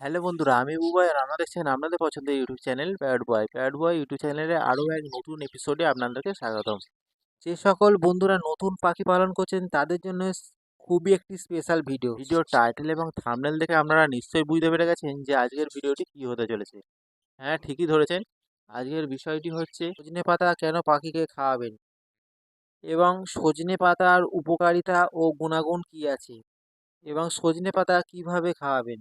Hello বন্ধুরা, আমি বুবাই আর আপনারা দেখছেন আপনাদের পছন্দের YouTube channel pad boy. Pad boy YouTube চ্যানেলে আরও এক নতুন এপিসোডে আপনাদেরকে স্বাগতম। যে সকল বন্ধুরা নতুন পাখি পালন করছেন, তাদের জন্য খুবই একটি স্পেশাল ভিডিও ভিডিও টাইটেল এবং থামনেল দেখে আপনারা নিশ্চয়ই বুঝতে পেরে গেছেন যে আজকের ভিডিওটি কী হতে চলেছে। হ্যাঁ ঠিকই ধরেছেন। আজকের বিষয়টি হচ্ছে সজনে পাতা কেন পাখিকে খাওয়াবেন? এবং সজনে পাতার উপকারিতা ও গুণাগুণ কী আছে? এবং সজনে পাতা কীভাবে খাওয়াবেন?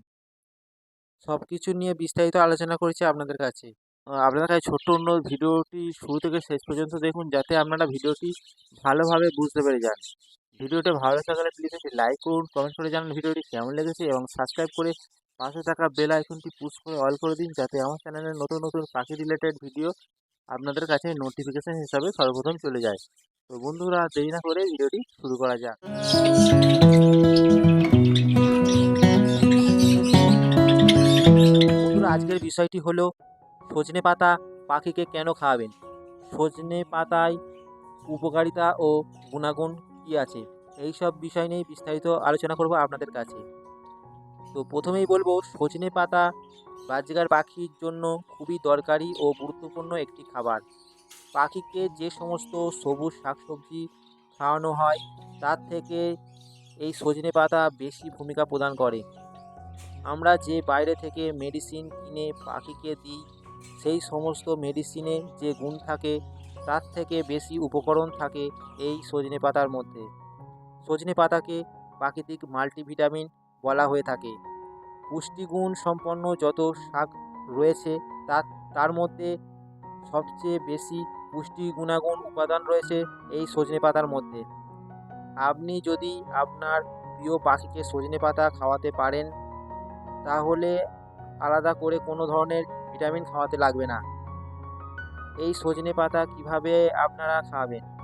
সব কিছু নিয়ে বিস্তারিত আলোচনা করেছি আপনাদের কাছে। আহ, আপনাদের কাছে ছোট্ট অন্য ভিডিওটি শুরু থেকে শেষ পর্যন্ত দেখুন যাতে আপনারা ভিডিওটি ভালোভাবে বুঝতে পেরে যান। ভিডিওটি ভালো থাকলে প্লিজ একটি লাইক করুন কমেন্ট করে জানান ভিডিওটি কেমন লেগেছে এবং সাবস্ক্রাইব করে পাশে থাকা বেল আইকনটি পুশ করে অল করে দিন যাতে আমার চ্যানেলে নতুন নতুন পাখি রিলেটেড ভিডিও আপনাদের কাছে নোটিফিকেশান হিসাবে সর্বপ্রথম চলে যায়। তো বন্ধুরা দেরি না করে ভিডিওটি শুরু করা যাক। আজকের বিষয়টি হলো, সজনে পাতা পাখিকে কেন খাওয়াবেন? সজনে পাতায় উপকারিতা ও গুণাগুণ কী আছে? এই সব বিষয় নিয়ে বিস্তারিত আলোচনা করব আপনাদের কাছে। তো প্রথমেই বলব, সজনে পাতা বাজগার পাখির জন্য খুবই দরকারি ও গুরুত্বপূর্ণ একটি খাবার। পাখিকে যে সমস্ত সবুজ শাকসবজি খাওয়ানো হয়, তার থেকে এই সজনে পাতা বেশি ভূমিকা প্রদান করে। আমরা যে বাইরে থেকে মেডিসিন কিনে পাখিকে দিই, সেই সমস্ত মেডিসিনে যে গুণ থাকে, তার থেকে বেশি উপকরণ থাকে এই সজনে পাতার মধ্যে। সজনে পাতাকে প্রাকৃতিক মাল্টিভিটামিন বলা হয়ে থাকে। পুষ্টিগুণ সম্পন্ন যত শাক রয়েছে, তার তার মধ্যে সবচেয়ে বেশি পুষ্টি গুণাগুণ উপাদান রয়েছে এই সজনে পাতার মধ্যে। আপনি যদি আপনার প্রিয় পাখিকে সজনে পাতা খাওয়াতে পারেন তাহলে আলাদা করে কোনো ধরনের ভিটামিন খাওয়াতে লাগবে না। এই সজনে পাতা কীভাবে আপনারা খাওয়াবেন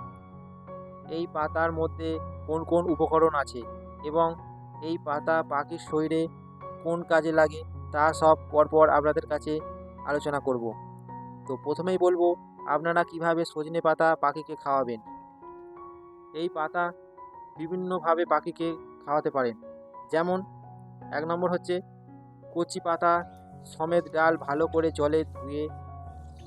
এই পাতার মধ্যে কোন কোন উপকরণ আছে? এবং এই পাতা পাখির শরীরে কোন কাজে লাগে? তা সব পরপর আপনাদের কাছে আলোচনা করব। তো প্রথমেই বলব, আপনারা কীভাবে সজনে পাতা পাখিকে খাওয়াবেন? এই পাতা বিভিন্নভাবে পাখিকে খাওয়াতে পারেন। যেমন, এক নম্বর হচ্ছে কচি পাতা সমেত ডাল ভালো করে জলে ধুয়ে,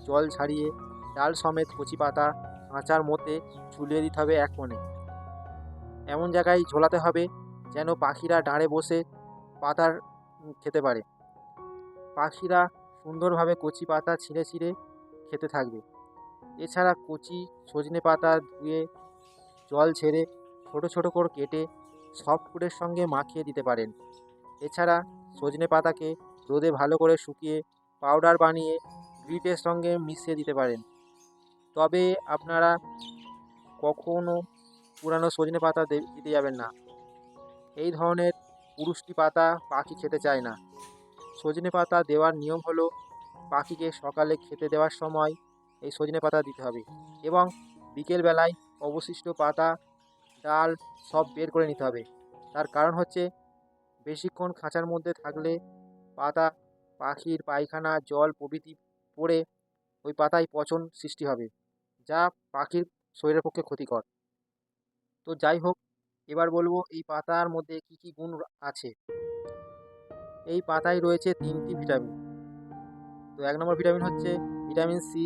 জল ছাড়িয়ে, ডাল সমেত কচি পাতা খাঁচার মধ্যে ঝুলিয়ে দিতে হবে এক কোণে। এমন জায়গায় ঝোলাতে হবে যেন পাখিরা ডাঁড়ে বসে পাতার খেতে পারে। পাখিরা সুন্দরভাবে কচি পাতা ছিঁড়ে ছিঁড়ে খেতে থাকবে। এছাড়া কচি, সজনে পাতা ধুয়ে জল ছেড়ে ছোট ছোট করে কেটে সফট ফুডের সঙ্গে মাখিয়ে দিতে পারেন। এছাড়া সজনে পাতাকে রোদে ভালো করে শুকিয়ে পাউডার বানিয়ে গ্রিটের সঙ্গে মিশিয়ে দিতে পারেন। তবে আপনারা কখনও পুরানো সজনে পাতা দিতে যাবেন না। এই ধরনের পুরুষটি পাতা পাখি খেতে চায় না। সজনে পাতা দেওয়ার নিয়ম হলো, পাখিকে সকালে খেতে দেওয়ার সময় এই সজনে পাতা দিতে হবে এবং বিকেল বেলায় অবশিষ্ট পাতা, ডাল সব বের করে নিতে হবে। তার কারণ হচ্ছে বেশিক্ষণ খাঁচার মধ্যে থাকলে পাতা, পাখির পায়খানা, জল, প্রভৃতি পড়ে ওই পাতায় পচন সৃষ্টি হবে, যা পাখির শরীরের পক্ষে ক্ষতিকর। তো যাই হোক, এবার বলব এই পাতার মধ্যে কি কি গুণ আছে। এই পাতায় রয়েছে তিনটি ভিটামিন। তো এক নম্বর ভিটামিন হচ্ছে ভিটামিন সি,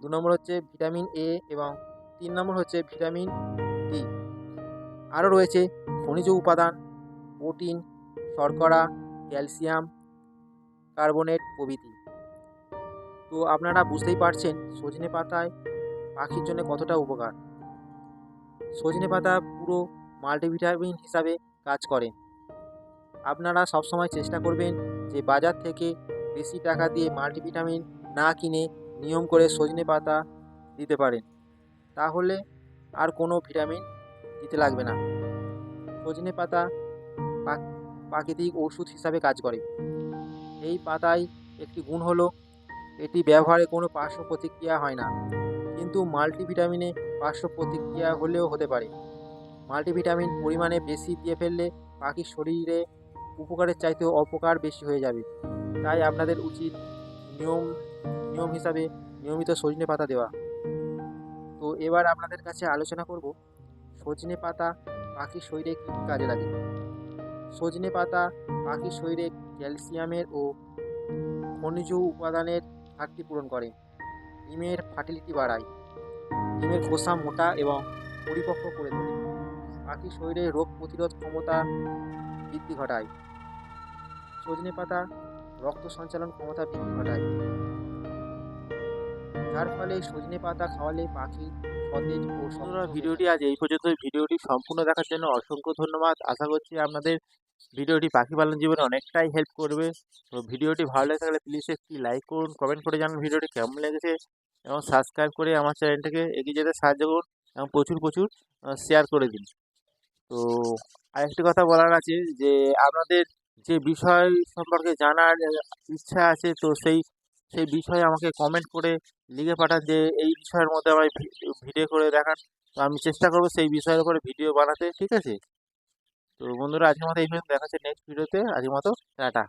দু নম্বর হচ্ছে ভিটামিন এ এবং তিন নম্বর হচ্ছে ভিটামিন ডি। আরও রয়েছে খনিজ উপাদান, প্রোটিন শর্করা, ক্যালসিয়াম, কার্বনেট প্রভৃতি। তো আপনারা বুঝতেই পারছেন সজনে পাতায় পাখির জন্য কতটা উপকার। সজনে পাতা পুরো মাল্টিভিটামিন হিসাবে কাজ করে। আপনারা সবসময় চেষ্টা করবেন যে বাজার থেকে বেশি টাকা দিয়ে মাল্টিভিটামিন না কিনে নিয়ম করে সজনে পাতা দিতে পারেন। তাহলে আর কোনো ভিটামিন দিতে লাগবে না। সজনে পাতা প্রাকৃতিক ওষুধ হিসাবে কাজ করে। এই পাতায় একটি গুণ হলো, এটি ব্যবহারে কোনো পার্শ্ব প্রতিক্রিয়া হয় না। কিন্তু মাল্টিভিটামিনে পার্শ্ব প্রতিক্রিয়া হলেও হতে পারে। মাল্টিভিটামিন পরিমাণে বেশি দিয়ে ফেললে পাখির শরীরে উপকারের চাইতেও অপকার বেশি হয়ে যাবে। তাই আপনাদের উচিত নিয়ম নিয়ম হিসাবে নিয়মিত সজনে পাতা দেওয়া। তো এবার আপনাদের কাছে আলোচনা করব, সজনে পাতা পাখির শরীরে কী কাজে লাগে? সজনে পাতা পাখির শরীরে ক্যালসিয়ামের ও খনিজ উপাদানের ঘাটতি পূরণ করে। ডিমের ফার্টিলিটি বাড়ায়। ডিমের খোসা মোটা এবং পরিপক্ক করে তোলে। পাখির শরীরে রোগ প্রতিরোধ ক্ষমতা বৃদ্ধি ঘটায়। সজনে পাতা রক্ত সঞ্চালন ক্ষমতা বৃদ্ধি ঘটায়। যার ফলে সজনে পাতা খাওয়ালে পাখি সতেজ ও ভিডিওটি আজ এই পর্যন্ত ভিডিওটি সম্পূর্ণ দেখার জন্য অসংখ্য ধন্যবাদ। আশা করছি আপনাদের ভিডিওটি পাখি পালন জীবনে অনেকটাই হেল্প করবে। তো ভিডিওটি ভালো লেগে থাকলে প্লিজ একটি লাইক করুন কমেন্ট করে জানান ভিডিওটি কেমন লেগেছে এবং সাবস্ক্রাইব করে আমার চ্যানেলটাকে এগিয়ে যেতে সাহায্য করুন এবং প্রচুর প্রচুর শেয়ার করে দিন। তো আরেকটি কথা বলার আছে যে আপনাদের যে বিষয় সম্পর্কে জানার ইচ্ছা আছে তো সেই সেই বিষয়ে আমাকে কমেন্ট করে লিখে পাঠান যে এই বিষয়ের মধ্যে আমায় ভিডিও করে দেখান। তো আমি চেষ্টা করব সেই বিষয়ের উপরে ভিডিও বানাতে, ঠিক আছে? তো বন্ধুরা আজকের মতো এই পর্যন্ত। দেখা হচ্ছে নেক্সট ভিডিওতে আজকের মতো টাটা।